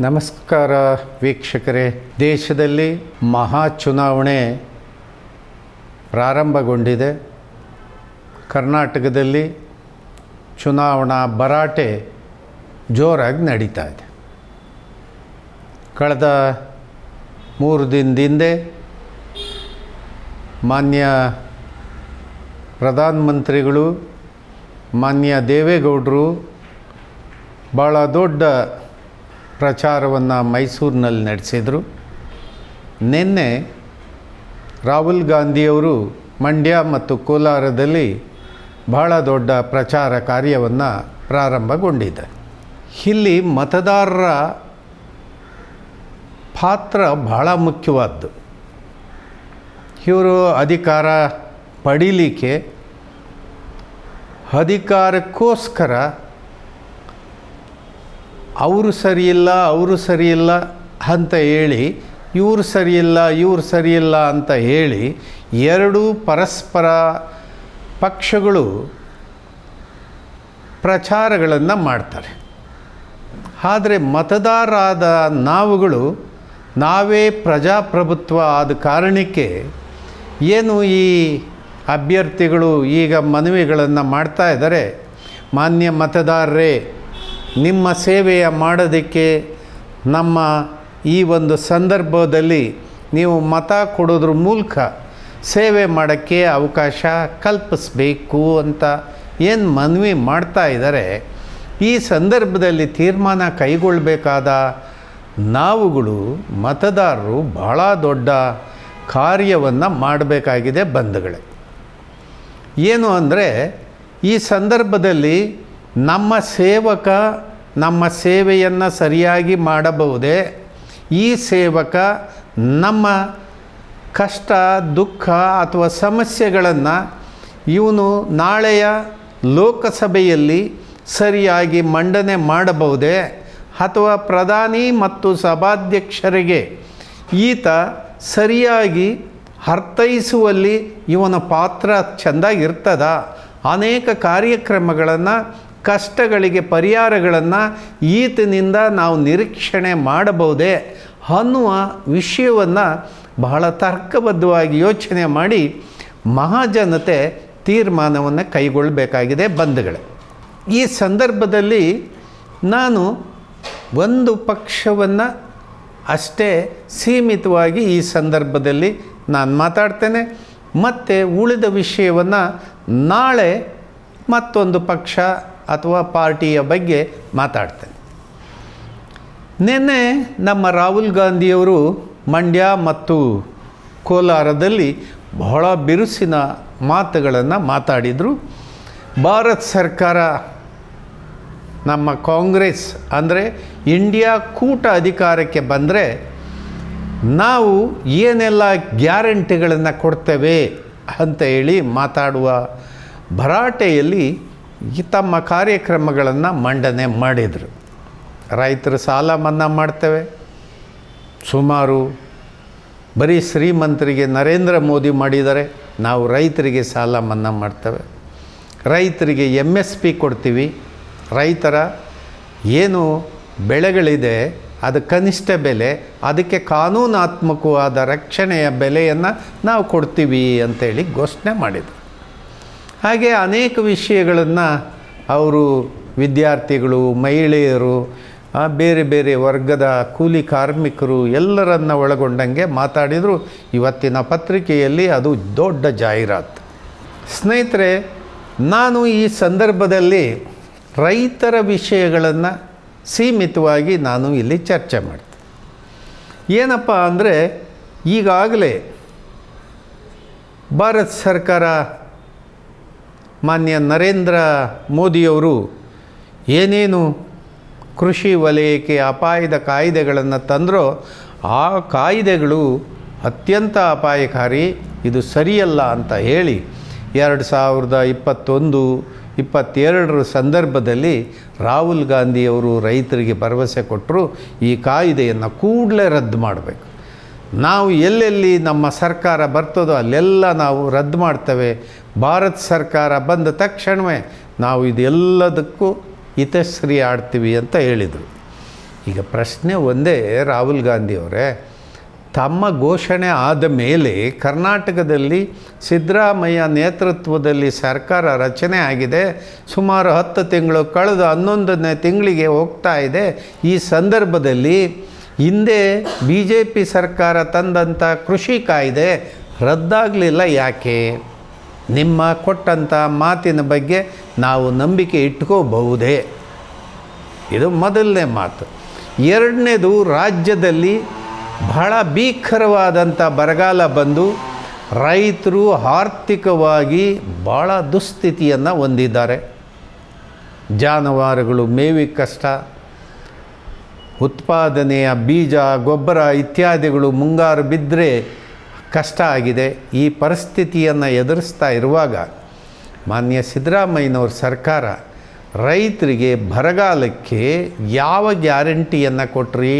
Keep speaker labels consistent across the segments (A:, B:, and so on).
A: ನಮಸ್ಕಾರ ವೀಕ್ಷಕರೇ. ದೇಶದಲ್ಲಿ ಮಹಾ ಚುನಾವಣೆ ಪ್ರಾರಂಭಗೊಂಡಿದೆ. ಕರ್ನಾಟಕದಲ್ಲಿ ಚುನಾವಣಾ ಭರಾಟೆ ಜೋರಾಗಿ ನಡೀತಾ ಇದೆ. ಕಳೆದ ಮೂರು ದಿನದಿಂದ ಮಾನ್ಯ ಪ್ರಧಾನಮಂತ್ರಿಗಳು, ಮಾನ್ಯ ದೇವೇಗೌಡರು ಭಾಳ ದೊಡ್ಡ ಪ್ರಚಾರವನ್ನು ಮೈಸೂರಿನಲ್ಲಿ ನಡೆಸಿದರು. ನಿನ್ನೆ ರಾಹುಲ್ ಗಾಂಧಿಯವರು ಮಂಡ್ಯ ಮತ್ತು ಕೋಲಾರದಲ್ಲಿ ಬಹಳ ದೊಡ್ಡ ಪ್ರಚಾರ ಕಾರ್ಯವನ್ನು ಪ್ರಾರಂಭಗೊಂಡಿದೆ. ಇಲ್ಲಿ ಮತದಾರರ ಪಾತ್ರ ಬಹಳ ಮುಖ್ಯವಾದ್ದು. ಇವರು ಅಧಿಕಾರ ಪಡೀಲಿಕ್ಕೆ ಅಧಿಕಾರಕ್ಕೋಸ್ಕರ ಅವರು ಸರಿಯಿಲ್ಲ ಅವರು ಸರಿಯಿಲ್ಲ ಅಂತ ಹೇಳಿ, ಇವರು ಸರಿಯಿಲ್ಲ ಇವರು ಸರಿಯಿಲ್ಲ ಅಂತ ಹೇಳಿ ಎರಡೂ ಪರಸ್ಪರ ಪಕ್ಷಗಳು ಪ್ರಚಾರಗಳನ್ನು ಮಾಡ್ತಾರೆ. ಆದರೆ ಮತದಾರರಾದ ನಾವುಗಳು ನಾವೇ ಪ್ರಜಾಪ್ರಭುತ್ವ ಆದ ಕಾರಣಕ್ಕೆ ಏನು ಈ ಅಭ್ಯರ್ಥಿಗಳು ಈಗ ಮನವಿಗಳನ್ನು ಮಾಡ್ತಾ ಇದ್ದಾರೆ, ಮಾನ್ಯ ಮತದಾರರೇ ನಿಮ್ಮ ಸೇವೆಯ ಮಾಡೋದಕ್ಕೆ ನಮ್ಮ ಈ ಒಂದು ಸಂದರ್ಭದಲ್ಲಿ ನೀವು ಮತ ಕೊಡೋದ್ರ ಮೂಲಕ ಸೇವೆ ಮಾಡೋಕ್ಕೆ ಅವಕಾಶ ಕಲ್ಪಿಸಬೇಕು ಅಂತ ಏನು ಮನವಿ ಮಾಡ್ತಾ ಇದ್ದಾರೆ. ಈ ಸಂದರ್ಭದಲ್ಲಿ ತೀರ್ಮಾನ ಕೈಗೊಳ್ಳಬೇಕಾದ ನಾವುಗಳು ಮತದಾರರು ಬಹಳ ದೊಡ್ಡ ಕಾರ್ಯವನ್ನು ಮಾಡಬೇಕಾಗಿದೆ ಬಂಧುಗಳೇ. ಏನು ಅಂದರೆ ಈ ಸಂದರ್ಭದಲ್ಲಿ ನಮ್ಮ ಸೇವಕ ನಮ್ಮ ಸೇವೆಯನ್ನು ಸರಿಯಾಗಿ ಮಾಡಬಹುದೇ? ಈ ಸೇವಕ ನಮ್ಮ ಕಷ್ಟ, ದುಃಖ ಅಥವಾ ಸಮಸ್ಯೆಗಳನ್ನು ಇವನು ನಾಳೆಯ ಲೋಕಸಭೆಯಲ್ಲಿ ಸರಿಯಾಗಿ ಮಂಡನೆ ಮಾಡಬಹುದೇ? ಅಥವಾ ಪ್ರಧಾನಿ ಮತ್ತು ಸಭಾಧ್ಯಕ್ಷರಿಗೆ ಈತ ಸರಿಯಾಗಿ ಅರ್ಥೈಸುವಲ್ಲಿ ಇವನ ಪಾತ್ರ ಚೆಂದಾಗಿರ್ತದ? ಅನೇಕ ಕಾರ್ಯಕ್ರಮಗಳನ್ನು ಕಷ್ಟಗಳಿಗೆ ಪರಿಹಾರಗಳನ್ನು ಈತನಿಂದ ನಾವು ನಿರೀಕ್ಷಣೆ ಮಾಡಬಹುದೇ ಅನ್ನುವ ವಿಷಯವನ್ನು ಬಹಳ ತರ್ಕಬದ್ಧವಾಗಿ ಯೋಚನೆ ಮಾಡಿ ಮಹಾಜನತೆ ತೀರ್ಮಾನವನ್ನು ಕೈಗೊಳ್ಳಬೇಕಾಗಿದೆ ಬಂಧುಗಳೇ. ಈ ಸಂದರ್ಭದಲ್ಲಿ ನಾನು ಒಂದು ಪಕ್ಷವನ್ನು ಅಷ್ಟೇ ಸೀಮಿತವಾಗಿ ಈ ಸಂದರ್ಭದಲ್ಲಿ ನಾನು ಮಾತಾಡ್ತೇನೆ. ಮತ್ತು ಉಳಿದ ವಿಷಯವನ್ನು ನಾಳೆ ಮತ್ತೊಂದು ಪಕ್ಷ ಅಥವಾ ಪಾರ್ಟಿಯ ಬಗ್ಗೆ ಮಾತಾಡ್ತೇನೆ. ನಿನ್ನೆ ನಮ್ಮ ರಾಹುಲ್ ಗಾಂಧಿಯವರು ಮಂಡ್ಯ ಮತ್ತು ಕೋಲಾರದಲ್ಲಿ ಬಹಳ ಬಿರುಸಿನ ಮಾತುಗಳನ್ನು ಮಾತಾಡಿದರು. ಭಾರತ ಸರ್ಕಾರ ನಮ್ಮ ಕಾಂಗ್ರೆಸ್ ಅಂದರೆ ಇಂಡಿಯಾ ಕೂಟ ಅಧಿಕಾರಕ್ಕೆ ಬಂದರೆ ನಾವು ಏನೆಲ್ಲ ಗ್ಯಾರಂಟಿಗಳನ್ನು ಕೊಡ್ತೇವೆ ಅಂತ ಹೇಳಿ ಮಾತಾಡುವ ಭರಾಟೆಯಲ್ಲಿ ತಮ್ಮ ಕಾರ್ಯಕ್ರಮಗಳನ್ನು ಮಂಡನೆ ಮಾಡಿದರು. ರೈತರು ಸಾಲ ಮನ್ನಾ ಮಾಡ್ತೇವೆ. ಸುಮಾರು ಬರೀ ಶ್ರೀಮಂತರಿಗೆ ನರೇಂದ್ರ ಮೋದಿ ಮಾಡಿದರೆ ನಾವು ರೈತರಿಗೆ ಸಾಲ ಮನ್ನಾ ಮಾಡ್ತೇವೆ. ರೈತರಿಗೆ ಎಂ ಎಸ್ ಪಿ ಕೊಡ್ತೀವಿ. ರೈತರ ಏನು ಬೆಳೆಗಳಿದೆ, ಅದು ಕನಿಷ್ಠ ಬೆಲೆ, ಅದಕ್ಕೆ ಕಾನೂನಾತ್ಮಕವಾದ ರಕ್ಷಣೆಯ ಬೆಲೆಯನ್ನು ನಾವು ಕೊಡ್ತೀವಿ ಅಂತೇಳಿ ಘೋಷಣೆ ಮಾಡಿದರು. ಹಾಗೆ ಅನೇಕ ವಿಷಯಗಳನ್ನು ಅವರು ವಿದ್ಯಾರ್ಥಿಗಳು, ಮಹಿಳೆಯರು ಬೇರೆ ಬೇರೆ ವರ್ಗದ ಕೂಲಿ ಕಾರ್ಮಿಕರು ಎಲ್ಲರನ್ನ ಒಳಗೊಂಡಂಗೆ ಮಾತಾಡಿದರು. ಇವತ್ತಿನ ಪತ್ರಿಕೆಯಲ್ಲಿ ಅದು ದೊಡ್ಡ ಜಾಹೀರಾತು. ಸ್ನೇಹಿತರೆ, ನಾನು ಈ ಸಂದರ್ಭದಲ್ಲಿ ರೈತರ ವಿಷಯಗಳನ್ನು ಸೀಮಿತವಾಗಿ ನಾನು ಇಲ್ಲಿ ಚರ್ಚೆ ಮಾಡ್ತೀನಿ. ಏನಪ್ಪ ಅಂದರೆ, ಈಗಾಗಲೇ ಭಾರತ ಸರ್ಕಾರ ಮಾನ್ಯ ನರೇಂದ್ರ ಮೋದಿಯವರು ಏನೇನು ಕೃಷಿ ವಲಯಕ್ಕೆ ಅಪಾಯದ ಕಾಯ್ದೆಗಳನ್ನು ತಂದರೋ ಆ ಕಾಯ್ದೆಗಳು ಅತ್ಯಂತ ಅಪಾಯಕಾರಿ, ಇದು ಸರಿಯಲ್ಲ ಅಂತ ಹೇಳಿ ಎರಡು ಸಾವಿರದ ಇಪ್ಪತ್ತೊಂದು, ಇಪ್ಪತ್ತೆರಡರ ಸಂದರ್ಭದಲ್ಲಿ ರಾಹುಲ್ ಗಾಂಧಿಯವರು ರೈತರಿಗೆ ಭರವಸೆ ಕೊಟ್ಟರು ಈ ಕಾಯ್ದೆಯನ್ನು ಕೂಡಲೇ ರದ್ದು ಮಾಡಬೇಕು. ನಾವು ಎಲ್ಲೆಲ್ಲಿ ನಮ್ಮ ಸರ್ಕಾರ ಬರ್ತದೋ ಅಲ್ಲೆಲ್ಲ ನಾವು ರದ್ದು ಮಾಡ್ತೇವೆ. ಭಾರತ ಸರ್ಕಾರ ಬಂದ ತಕ್ಷಣವೇ ನಾವು ಇದೆಲ್ಲದಕ್ಕೂ ಹಿತಶ್ರೀ ಆಡ್ತೀವಿ ಅಂತ ಹೇಳಿದರು. ಈಗ ಪ್ರಶ್ನೆ ಒಂದೇ ರಾಹುಲ್ ಗಾಂಧಿಯವರೇ ತಮ್ಮ ಘೋಷಣೆ ಆದ ಮೇಲೆ ಕರ್ನಾಟಕದಲ್ಲಿ ಸಿದ್ದರಾಮಯ್ಯ ನೇತೃತ್ವದಲ್ಲಿ ಸರ್ಕಾರ ರಚನೆ ಆಗಿದೆ. ಸುಮಾರು ಹತ್ತು ತಿಂಗಳು ಕಳೆದು ಹನ್ನೊಂದನೇ ತಿಂಗಳಿಗೆ ಹೋಗ್ತಾ ಇದೆ. ಈ ಸಂದರ್ಭದಲ್ಲಿ ಹಿಂದೆ ಬಿ ಜೆ ಪಿ ಸರ್ಕಾರ ತಂದಂಥ ಕೃಷಿ ಕಾಯ್ದೆ ರದ್ದಾಗಲಿಲ್ಲ ಯಾಕೆ? ನಿಮ್ಮ ಕೊಟ್ಟಂಥ ಮಾತಿನ ಬಗ್ಗೆ ನಾವು ನಂಬಿಕೆ ಇಟ್ಕೋಬಹುದೇ? ಇದು ಮೊದಲನೇ ಮಾತು. ಎರಡನೇದು ರಾಜ್ಯದಲ್ಲಿ ಬಹಳ ಭೀಕರವಾದಂಥ ಬರಗಾಲ ಬಂದು ರೈತರು ಆರ್ಥಿಕವಾಗಿ ಭಾಳ ದುಸ್ಥಿತಿಯನ್ನು ಹೊಂದಿದ್ದಾರೆ. ಜಾನುವಾರುಗಳು ಮೇವಿ ಕಷ್ಟ ಉತ್ಪಾದನೆಯ ಬೀಜ, ಗೊಬ್ಬರ ಇತ್ಯಾದಿಗಳು ಮುಂಗಾರು ಬಿದ್ದರೆ ಕಷ್ಟ ಆಗಿದೆ. ಈ ಪರಿಸ್ಥಿತಿಯನ್ನು ಎದುರಿಸ್ತಾ ಇರುವಾಗ ಮಾನ್ಯ ಸಿದ್ದರಾಮಯ್ಯನವ್ರ ಸರ್ಕಾರ ರೈತರಿಗೆ ಬರಗಾಲಕ್ಕೆ ಯಾವ ಗ್ಯಾರಂಟಿಯನ್ನು ಕೊಟ್ರಿ?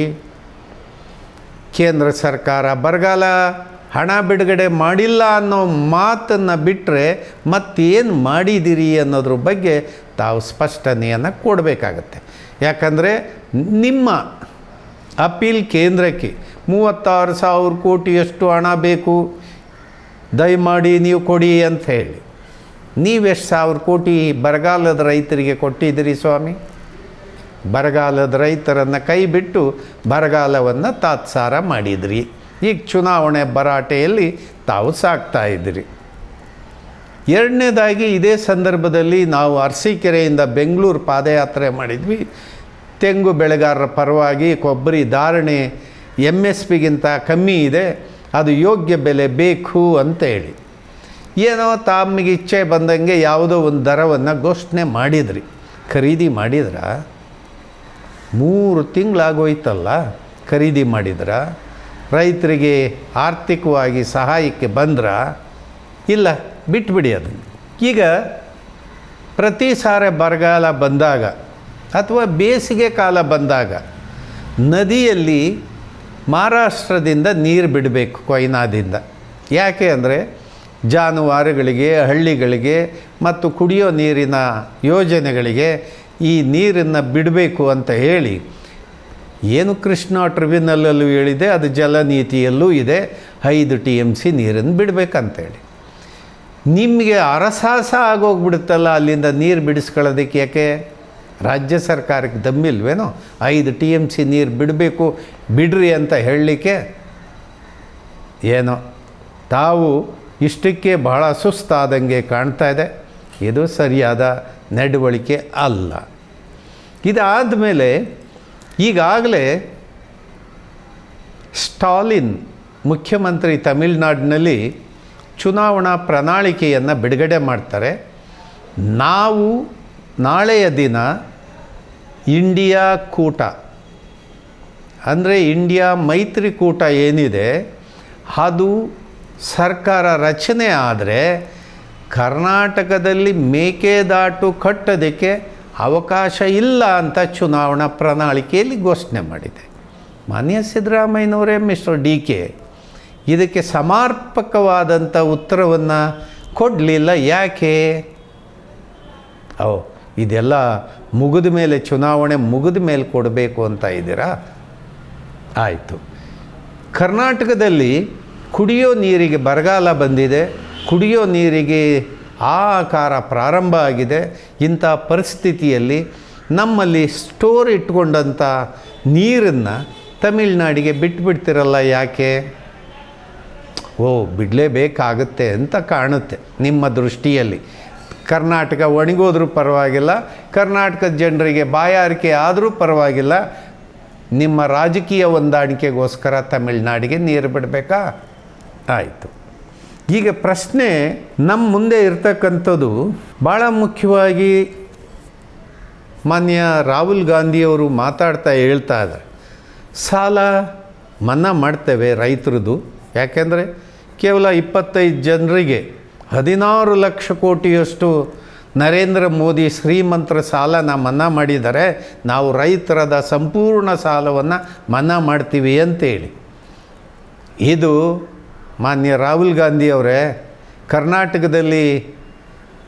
A: ಕೇಂದ್ರ ಸರ್ಕಾರ ಬರಗಾಲ ಹಣ ಬಿಡುಗಡೆ ಮಾಡಿಲ್ಲ ಅನ್ನೋ ಮಾತನ್ನು ಬಿಟ್ಟರೆ ಮತ್ತೇನು ಮಾಡಿದಿರಿ ಅನ್ನೋದ್ರ ಬಗ್ಗೆ ತಾವು ಸ್ಪಷ್ಟನೆಯನ್ನು ಕೊಡಬೇಕಾಗತ್ತೆ. ಯಾಕಂದರೆ ನಿಮ್ಮ ಅಪೀಲ್ ಕೇಂದ್ರಕ್ಕೆ ಮೂವತ್ತಾರು ಸಾವಿರ ಕೋಟಿಯಷ್ಟು ಹಣ ಬೇಕು. ದಯಮಾಡಿ ನೀವು ಕೊಡಿ ಅಂತ ಹೇಳಿ. ನೀವೆಷ್ಟು ಸಾವಿರ ಕೋಟಿ ಬರಗಾಲದ ರೈತರಿಗೆ ಕೊಟ್ಟಿದ್ದೀರಿ ಸ್ವಾಮಿ? ಬರಗಾಲದ ರೈತರನ್ನು ಕೈ ಬಿಟ್ಟು ಬರಗಾಲವನ್ನು ತಾತ್ಸಾರ ಮಾಡಿದ್ರಿ. ಈಗ ಚುನಾವಣೆ ಭರಾಟೆಯಲ್ಲಿ ತಾವು ಸಾಕ್ತಾ ಇದ್ದೀರಿ. ಎರಡನೇದಾಗಿ ಇದೇ ಸಂದರ್ಭದಲ್ಲಿ ನಾವು ಅರಸೀಕೆರೆಯಿಂದ ಬೆಂಗಳೂರು ಪಾದಯಾತ್ರೆ ಮಾಡಿದ್ವಿ. ತೆಂಗು ಬೆಳೆಗಾರರ ಪರವಾಗಿ ಕೊಬ್ಬರಿ ಧಾರಣೆ ಎಂ ಎಸ್ ಪಿಗಿಂತ ಕಮ್ಮಿ ಇದೆ. ಅದು ಯೋಗ್ಯ ಬೆಲೆ ಬೇಕು ಅಂತ ಹೇಳಿ. ಏನೋ ತಮಗೆ ಇಚ್ಛೆ ಬಂದಂಗೆ ಯಾವುದೋ ಒಂದು ದರವನ್ನು ಘೋಷಣೆ ಮಾಡಿದ್ರಿ. ಖರೀದಿ ಮಾಡಿದ್ರ? ಮೂರು ತಿಂಗಳಾಗೋಯ್ತಲ್ಲ ಖರೀದಿ ಮಾಡಿದ್ರ? ರೈತರಿಗೆ ಆರ್ಥಿಕವಾಗಿ ಸಹಾಯಕ್ಕೆ ಬಂದ್ರ? ಇಲ್ಲ. ಬಿಟ್ಬಿಡಿ ಅದು. ಈಗ ಪ್ರತಿ ಸಾರಿ ಬರಗಾಲ ಬಂದಾಗ ಅಥವಾ ಬೇಸಿಗೆ ಕಾಲ ಬಂದಾಗ ನದಿಯಲ್ಲಿ ಮಹಾರಾಷ್ಟ್ರದಿಂದ ನೀರು ಬಿಡಬೇಕು ಕೊಯ್ನಾದಿಂದ. ಯಾಕೆ ಅಂದರೆ ಜಾನುವಾರುಗಳಿಗೆ, ಹಳ್ಳಿಗಳಿಗೆ ಮತ್ತು ಕುಡಿಯೋ ನೀರಿನ ಯೋಜನೆಗಳಿಗೆ ಈ ನೀರನ್ನು ಬಿಡಬೇಕು ಅಂತ ಹೇಳಿ ಏನು ಕೃಷ್ಣ ಟ್ರಿಬ್ಯುನಲ್ಲೂ ಹೇಳಿದೆ, ಅದು ಜಲನೀತಿಯಲ್ಲೂ ಇದೆ, ಐದು ಟಿ ಎಂ ಸಿ ನೀರನ್ನು ಬಿಡಬೇಕಂತೇಳಿ ನಿಮಗೆ ಅರಸಾಸ ಆಗೋಗ್ಬಿಡುತ್ತಲ್ಲ ಅಲ್ಲಿಂದ ನೀರು ಬಿಡಿಸ್ಕೊಳ್ಳೋದಕ್ಕೆ? ಯಾಕೆ? ರಾಜ್ಯ ಸರ್ಕಾರಕ್ಕೆ ದಮ್ಮಿಲ್ವೇನೋ? ಐದು ಟಿ ಎಂ ಸಿ ನೀರು ಬಿಡಬೇಕು, ಬಿಡ್ರಿ ಅಂತ ಹೇಳಲಿಕ್ಕೆ? ಏನೋ? ತಾವು ಇಷ್ಟಕ್ಕೆ ಬಹಳ ಸುಸ್ತಾದಂಗೆ ಕಾಣ್ತಾ ಇದೆ. ಇದು ಸರಿಯಾದ ನಡವಳಿಕೆ ಅಲ್ಲ. ಇದಾದ ಮೇಲೆ ಈಗಾಗಲೇ ಸ್ಟಾಲಿನ್ ಮುಖ್ಯಮಂತ್ರಿ ತಮಿಳುನಾಡಿನಲ್ಲಿ ಚುನಾವಣಾ ಪ್ರಣಾಳಿಕೆಯನ್ನು ಬಿಡುಗಡೆ ಮಾಡ್ತಾರೆ. ನಾವು ನಾಳೆಯ ದಿನ ಇಂಡಿಯಾ ಕೂಟ, ಅಂದರೆ ಇಂಡಿಯಾ ಮೈತ್ರಿಕೂಟ ಏನಿದೆ, ಅದು ಸರ್ಕಾರ ರಚನೆ ಆದರೆ ಕರ್ನಾಟಕದಲ್ಲಿ ಮೇಕೆದಾಟು ಕಟ್ಟೋದಕ್ಕೆ ಅವಕಾಶ ಇಲ್ಲ ಅಂತ ಚುನಾವಣಾ ಪ್ರಣಾಳಿಕೆಯಲ್ಲಿ ಘೋಷಣೆ ಮಾಡಿದೆ. ಮಾನ್ಯ ಸಿದ್ದರಾಮಯ್ಯನವರೇ, ಮಿಸ್ಟರ್ ಡಿ ಕೆ. ಇದಕ್ಕೆ ಸಮರ್ಪಕವಾದಂಥ ಉತ್ತರವನ್ನು ಕೊಡಲಿಲ್ಲ. ಯಾಕೆ? ಓ ಇದೆಲ್ಲ ಮುಗಿದ ಮೇಲೆ, ಚುನಾವಣೆ ಮುಗಿದ ಮೇಲೆ ಕೊಡಬೇಕು ಅಂತ ಇದ್ದೀರಾ? ಆಯಿತು. ಕರ್ನಾಟಕದಲ್ಲಿ ಕುಡಿಯೋ ನೀರಿಗೆ ಬರಗಾಲ ಬಂದಿದೆ. ಕುಡಿಯೋ ನೀರಿಗೆ ಆಕಾರ ಪ್ರಾರಂಭ ಆಗಿದೆ. ಇಂಥ ಪರಿಸ್ಥಿತಿಯಲ್ಲಿ ನಮ್ಮಲ್ಲಿ ಸ್ಟೋರ್ ಇಟ್ಕೊಂಡಂಥ ನೀರನ್ನು ತಮಿಳ್ನಾಡಿಗೆ ಬಿಟ್ಬಿಡ್ತಿರಲ್ಲ ಯಾಕೆ? ಓ, ಬಿಡಲೇಬೇಕಾಗುತ್ತೆ ಅಂತ ಕಾಣುತ್ತೆ ನಿಮ್ಮ ದೃಷ್ಟಿಯಲ್ಲಿ. ಕರ್ನಾಟಕ ಒಣಗೋದ್ರೂ ಪರವಾಗಿಲ್ಲ, ಕರ್ನಾಟಕದ ಜನರಿಗೆ ಬಾಯಾರಿಕೆ ಆದರೂ ಪರವಾಗಿಲ್ಲ, ನಿಮ್ಮ ರಾಜಕೀಯ ಹೊಂದಾಣಿಕೆಗೋಸ್ಕರ ತಮಿಳ್ನಾಡಿಗೆ ನೀರು ಬಿಡಬೇಕಾ? ಆಯಿತು. ಈಗ ಪ್ರಶ್ನೆ ನಮ್ಮ ಮುಂದೆ ಇರ್ತಕ್ಕಂಥದ್ದು ಭಾಳ ಮುಖ್ಯವಾಗಿ ಮಾನ್ಯ ರಾಹುಲ್ ಗಾಂಧಿಯವರು ಮಾತಾಡ್ತಾ ಹೇಳ್ತಾ ಇದ್ದಾರೆ. ಸಾಲ ಮನ್ನಾ ಮಾಡ್ತೇವೆ ರೈತರದ್ದು ಯಾಕೆಂದರೆ ಕೇವಲ ಇಪ್ಪತ್ತೈದು ಜನರಿಗೆ ಹದಿನಾರು ಲಕ್ಷ ಕೋಟಿಯಷ್ಟು ನರೇಂದ್ರ ಮೋದಿ ಶ್ರೀಮಂತರ ಸಾಲನ ಮನ್ನಾ ಮಾಡಿದ್ದಾರೆ ನಾವು ರೈತರದ ಸಂಪೂರ್ಣ ಸಾಲವನ್ನು ಮನ್ನಾ ಮಾಡ್ತೀವಿ ಅಂತೇಳಿ. ಇದು ಮಾನ್ಯ ರಾಹುಲ್ ಗಾಂಧಿಯವರೇ ಕರ್ನಾಟಕದಲ್ಲಿ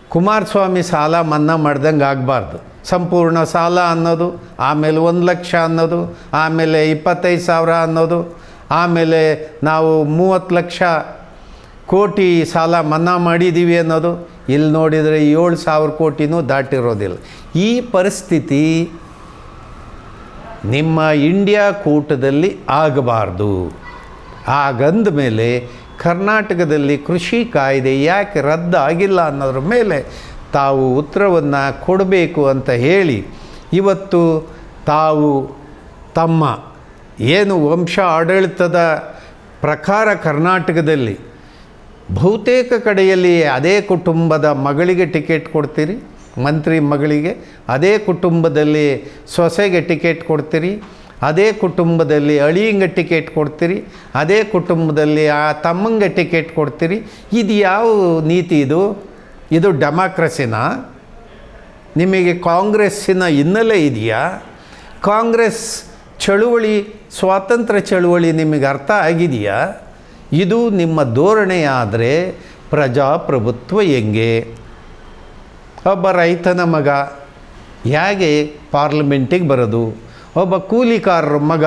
A: ಕುಮಾರಸ್ವಾಮಿ ಸಾಲ ಮನ್ನಾ ಮಾಡ್ದಂಗೆ ಆಗಬಾರ್ದು. ಸಂಪೂರ್ಣ ಸಾಲ ಅನ್ನೋದು, ಆಮೇಲೆ ಒಂದು ಲಕ್ಷ ಅನ್ನೋದು, ಆಮೇಲೆ ಇಪ್ಪತ್ತೈದು ಸಾವಿರ ಅನ್ನೋದು ಆಮೇಲೆ ನಾವು ಮೂವತ್ತು ಲಕ್ಷ ಕೋಟಿ ಸಾಲ ಮನ್ನಾ ಮಾಡಿದ್ದೀವಿ ಅನ್ನೋದು. ಇಲ್ಲಿ ನೋಡಿದರೆ ಏಳು ಸಾವಿರ ಕೋಟಿನೂ ದಾಟಿರೋದಿಲ್ಲ. ಈ ಪರಿಸ್ಥಿತಿ ನಿಮ್ಮ ಇಂಡಿಯಾ ಕೂಟದಲ್ಲಿ ಆಗಬಾರ್ದು. ಆಗಂದ ಮೇಲೆ ಕರ್ನಾಟಕದಲ್ಲಿ ಕೃಷಿ ಕಾಯ್ದೆ ಯಾಕೆ ರದ್ದಾಗಿಲ್ಲ ಅನ್ನೋದ್ರ ಮೇಲೆ ತಾವು ಉತ್ತರವನ್ನು ಕೊಡಬೇಕು ಅಂತ ಹೇಳಿ ಇವತ್ತು ತಾವು ತಮ್ಮ ಏನು ವಂಶ ಆಡಳಿತದ ಪ್ರಕಾರ ಕರ್ನಾಟಕದಲ್ಲಿ ಬಹುತೇಕ ಕಡೆಯಲ್ಲಿ ಅದೇ ಕುಟುಂಬದ ಮಗಳಿಗೆ ಟಿಕೆಟ್ ಕೊಡ್ತೀರಿ, ಮಂತ್ರಿ ಮಗಳಿಗೆ ಅದೇ ಕುಟುಂಬದಲ್ಲಿ ಸೊಸೆಗೆ ಟಿಕೆಟ್ ಕೊಡ್ತೀರಿ, ಅದೇ ಕುಟುಂಬದಲ್ಲಿ ಅಳಿಯಂಗೆ ಟಿಕೆಟ್ ಕೊಡ್ತೀರಿ, ಅದೇ ಕುಟುಂಬದಲ್ಲಿ ಆ ತಮ್ಮಂಗೆ ಟಿಕೆಟ್ ಕೊಡ್ತೀರಿ. ಇದು ಯಾವ ನೀತಿ ಇದು? ಇದು ಡೆಮಾಕ್ರಸಿನ? ನಿಮಗೆ ಕಾಂಗ್ರೆಸ್ಸಿನ ಹಿನ್ನೆಲೆ ಇದೆಯಾ? ಕಾಂಗ್ರೆಸ್ ಚಳುವಳಿ ಸ್ವಾತಂತ್ರ್ಯ ಚಳುವಳಿ ನಿಮಗೆ ಅರ್ಥ ಆಗಿದೆಯಾ? ಇದು ನಿಮ್ಮ ಧೋರಣೆಯಾದರೆ ಪ್ರಜಾಪ್ರಭುತ್ವ ಹೆಂಗೆ? ಒಬ್ಬ ರೈತನ ಮಗ ಹೇಗೆ ಪಾರ್ಲಿಮೆಂಟಿಗೆ ಬರೋದು? ಒಬ್ಬ ಕೂಲಿಕಾರರ ಮಗ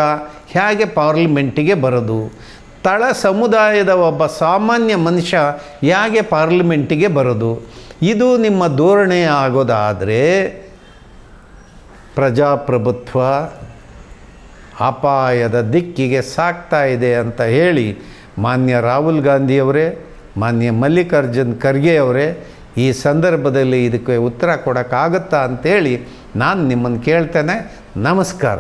A: ಹೇಗೆ ಪಾರ್ಲಿಮೆಂಟಿಗೆ ಬರೋದು? ತಳ ಸಮುದಾಯದ ಒಬ್ಬ ಸಾಮಾನ್ಯ ಮನುಷ್ಯ ಹೇಗೆ ಪಾರ್ಲಿಮೆಂಟಿಗೆ ಬರೋದು? ಇದು ನಿಮ್ಮ ಧೋರಣೆ ಆಗೋದಾದರೆ ಪ್ರಜಾಪ್ರಭುತ್ವ ಅಪಾಯದ ದಿಕ್ಕಿಗೆ ಸಾಕ್ತಾ ಇದೆ ಅಂತ ಹೇಳಿ ಮಾನ್ಯ ರಾಹುಲ್ ಗಾಂಧಿಯವರೇ, ಮಾನ್ಯ ಮಲ್ಲಿಕಾರ್ಜುನ್ ಖರ್ಗೆ ಅವರೇ, ಈ ಸಂದರ್ಭದಲ್ಲಿ ಇದಕ್ಕೆ ಉತ್ತರ ಕೊಡೋಕ್ಕಾಗತ್ತಾ ಅಂತೇಳಿ ನಾನು ನಿಮ್ಮನ್ನು ಕೇಳ್ತೇನೆ. ನಮಸ್ಕಾರ.